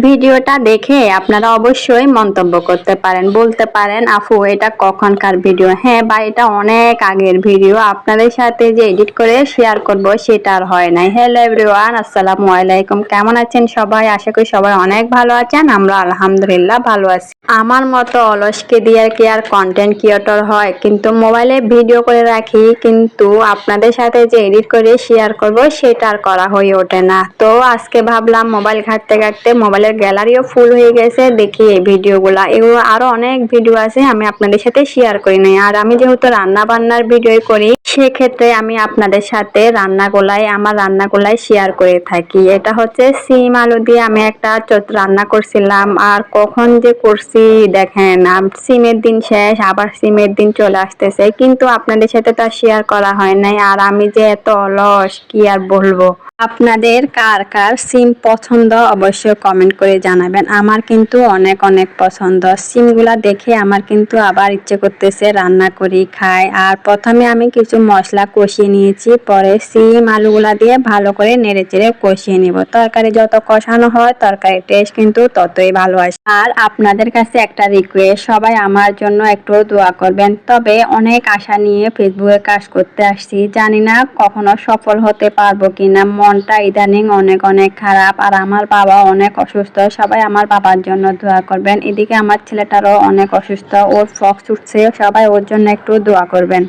ভিডিওটা দেখে আপনারা অবশ্যই মন্তব্য করতে পারেন, বলতে পারেন আপু এটা কখনকার ভিডিও? হ্যাঁ বা এটা অনেক আগের ভিডিও। আপনাদের সাথে যে এডিট করে শেয়ার করব সেটা আর হয় নাই। হ্যালো এভরিওয়ান আসসালামু আলাইকুম। কেমন আছেন সবাই? আশা করি সবাই অনেক ভালো আছেন। আমরা আলহামদুলিল্লাহ ভালো আছি। আমার মতো অলসকে দিয়ে কি আর কন্টেন্ট ক্রিয়েটর হয়? কিন্তু মোবাইলে ভিডিও করে রাখি, কিন্তু আপনাদের সাথে যে এডিট করে শেয়ার করব সেটা আর করা হয়ে ওঠে না। তো আজকে ভাবলাম মোবাইল ঘাঁটতে ঘাঁটতে মোবাইলের গ্যালারিও ফুল হয়ে গেছে, দেখি এই ভিডিওগুলা এগুলো আরও অনেক ভিডিও আছে, আমি আপনাদের সাথে শেয়ার করি নাই। আর আমি যেহেতু রান্না বান্নার ভিডিও করি, সেক্ষেত্রে আমি আপনাদের সাথে রান্নাগুলাই আমার রান্নাগুলাই শেয়ার করে থাকি। এটা হচ্ছে সিম আলু দিয়ে আমি একটা রান্না করছিলাম, আর কখন যে করছি দেখেন সিমের দিন শেষ, আবার সিমের দিন চলে আসতেছে। কিন্তু আপনাদের সাথে তা শেয়ার করা হয় নাই, আর আমি যে এত অলস, কি আর বলব? আপনাদের কার কার সিম পছন্দ অবশ্যই কমেন্ট করে জানাবেন। আমার কিন্তু অনেক অনেক পছন্দ। সিমগুলা দেখে আমার কিন্তু আবার ইচ্ছে করতেছে রান্না করি, খাই। আর প্রথমে আমি কিছু মশলা কষিয়ে নিয়েছি, পরে সিম আলুগুলা দিয়ে ভালো করে নেড়ে চেড়ে কষিয়ে নিব। তরকারি যত কষানো হয় তরকারির টেস্ট কিন্তু ততই ভালো আসে। আর আপনাদের কাছে একটা রিকোয়েস্ট সবাই আমার জন্য একটু দোয়া করবেন। তবে অনেক আশা নিয়ে ফেসবুকে কাজ করতে আসছি। জানি না কখনো সফল হতে পারব কিনা। মনটা ইদানিং অনেক অনেক খারাপ আর আমার বাবা অনেক অসুস্থ। সবাই আমার বাবার জন্য দোয়া করবেন। এদিকে আমার ছেলেটারও অনেক অসুস্থ। ওর ফক্স উঠছে, সবাই ওর জন্য একটু দোয়া করবেন।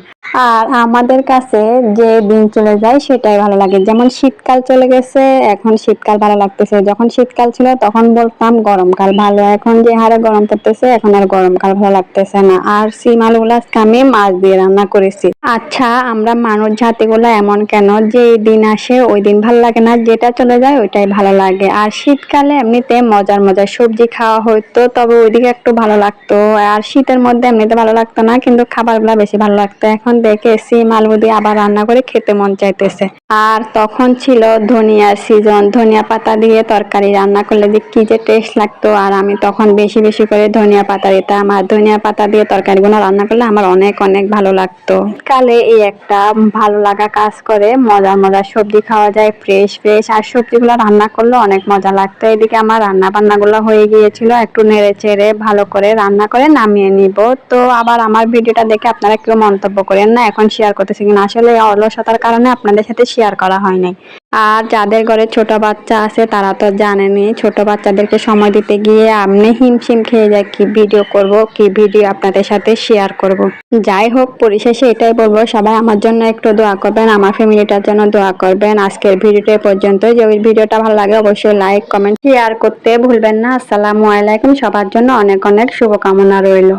আর আমাদের কাছে যে দিন চলে যায়, সেটাই ভালো লাগে। যেমন শীতকাল চলে গেছে, এখন শীতকাল ভালো লাগতেছে। যখন শীতকাল ছিল, তখন বলতাম গরমকাল ভালো। এখন যে হারে গরম পড়তেছে, এখন আর গরমকাল ভালো লাগতেছে না। আর সিম আলুগুলো আমি মাছ দিয়ে রান্না করেছি। আচ্ছা আমরা মানুষ জাতিগুলো এমন কেন? যে দিন আসে, ওই দিন ভালো লাগে না, যেটা চলে যায় ওইটাই ভালো লাগে। আর শীতকালে এমনিতে মজার মজার সবজি খাওয়া হতো তবে ওইদিকে একটু ভালো লাগতো। আর শীতের মধ্যে এমনিতে ভালো লাগতো না, কিন্তু খাবারগুলো বেশি ভালো লাগতো। এখন দেখে সিম, আলু আবার রান্না করে খেতে মন চাইতেছে। আর তখন ছিল ধনিয়ার সিজন ধনিয়া পাতা দিয়ে তরকারি রান্না করলে যে কি যে টেস্ট লাগতো। আর আমি তখন বেশি বেশি করে ধনিয়া পাতা দিতাম। আর ধনিয়া পাতা দিয়ে তরকারিগুলো রান্না করলে আমার অনেক অনেক ভালো লাগতো। কালে এই একটা ভালো লাগা কাজ করে, মজার মজার সবজি খাওয়া যায় ফ্রেশ ফ্রেশ আর সবজিগুলো রান্না করলে অনেক মজা লাগতো। এদিকে আমার রান্না বান্নাগুলো হয়ে গিয়েছিল, একটু নেড়ে চেড়ে ভালো করে রান্না করে নামিয়ে নিব। তো আবার আমার ভিডিওটা দেখে আপনারা কেউ মন্তব্য করেন না, এখন শেয়ার করতেছি কিনা। আসলে অলসতার কারণে আপনাদের সাথে শেয়ার করা হয় নাই। আর যাদের ঘরে ছোট বাচ্চা আছে, তারা তো জানেনই ছোট বাচ্চাদেরকে সময় দিতে গিয়ে আপনি হিমশিম খেয়ে যায় কি ভিডিও করব, কি ভিডিও আপনাদের সাথে শেয়ার করব। যাই হোক, পরিশেষে এটাই বলব, সবাই আমার জন্য একটু দোয়া করবেন, আমার ফ্যামিলিটার জন্য দোয়া করবেন। আজকের ভিডিওটা পর্যন্ত যদি ভিডিওটা ভালো লাগে, অবশ্যই লাইক কমেন্ট শেয়ার করতে ভুলবেন না। আসসালামু আলাইকুম। সবার জন্য অনেক অনেক শুভকামনা রইল।